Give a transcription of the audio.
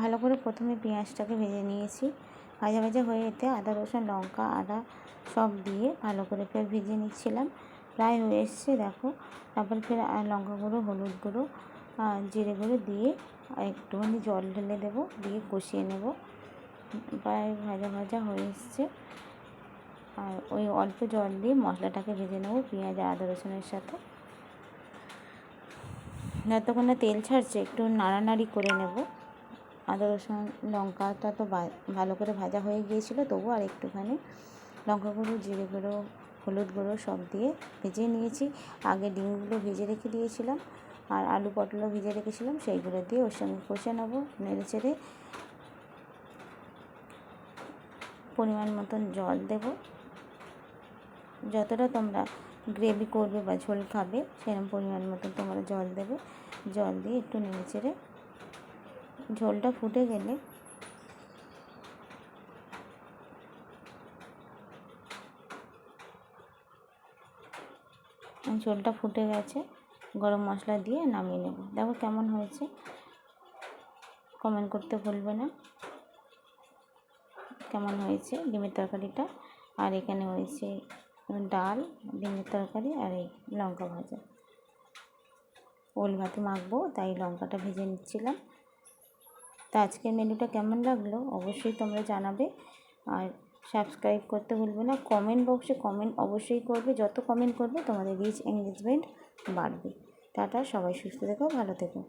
ভালো করে প্রথমে পেঁয়াজটাকে ভেজে নিয়েছি। ভাজা ভাজা হয়ে এতে আদা, রসুন, লঙ্কা, আদা সব দিয়ে ভালো করে ফের ভেজে নিচ্ছিলাম। প্রায় হয়ে এসছে, দেখো। তারপর ফের লঙ্কা গুঁড়ো, হলুদ গুঁড়ো জিরে গুঁড়ো দিয়ে একটুখানি জল ঢেলে দেবো, দিয়ে কষিয়ে নেব। প্রায় ভাজা ভাজা হয়ে এসছে। আর ওই অল্প জল দিয়ে মশলাটাকে ভেজে নেব পেঁয়াজ আদা, রসুনের সাথে। যতক্ষণ না তেল ছাড়ছে, একটু নাড়ানাড়ি করে নেব। আদা, রসুন, লঙ্কাটা তো ভালো করে ভাজা হয়ে গিয়েছিল, তবু আর একটুখানি লঙ্কা গুঁড়ো, জিরে গুঁড়ো, হলুদ গুঁড়ো সব দিয়ে ভেজে নিয়েছি। আগে ডিমগুলো ভেজে রেখে দিয়েছিলাম আর আলু পটলও ভেজে রেখেছিলাম, সেইগুলো দিয়ে ওর সঙ্গে কষে নেব, নেড়ে চেড়ে পরিমাণ মতন জল দেব। যতটা তোমরা গ্রেভি করবে বা ঝোল খাবে সেরকম পরিমাণ মতন তোমরা জল দেবে। জল দিয়ে একটু নেড়ে চেড়ে ঝোলটা ফুটে গেলে ঝোলটা ফুটে গেছে, গরম মশলা দিয়ে নামিয়ে নেব। দেখো কেমন হয়েছে। কমেন্ট করতে ভুলবে না। কেমন হয়েছে ডিমের তরকারিটা? আর এখানে হয়েছে ডাল, ডিমের তরকারি আর এই লঙ্কা ভাজা। ওল ভাতে মাখবো, তাই লঙ্কাটা ভেজে নিচ্ছিলাম। তো আজকের মেনুটা কেমন লাগল অবশ্যই তোমরা জানাবে। আর সাবস্ক্রাইব করতে ভুলবে না কমেন্ট বক্সে কমেন্ট অবশ্যই করবে, যত কমেন্ট করবে তোমাদের রিচ এঙ্গেজমেন্ট বাড়বে। টাটা, সবাই সুস্থ থেকো, ভালো থেকো।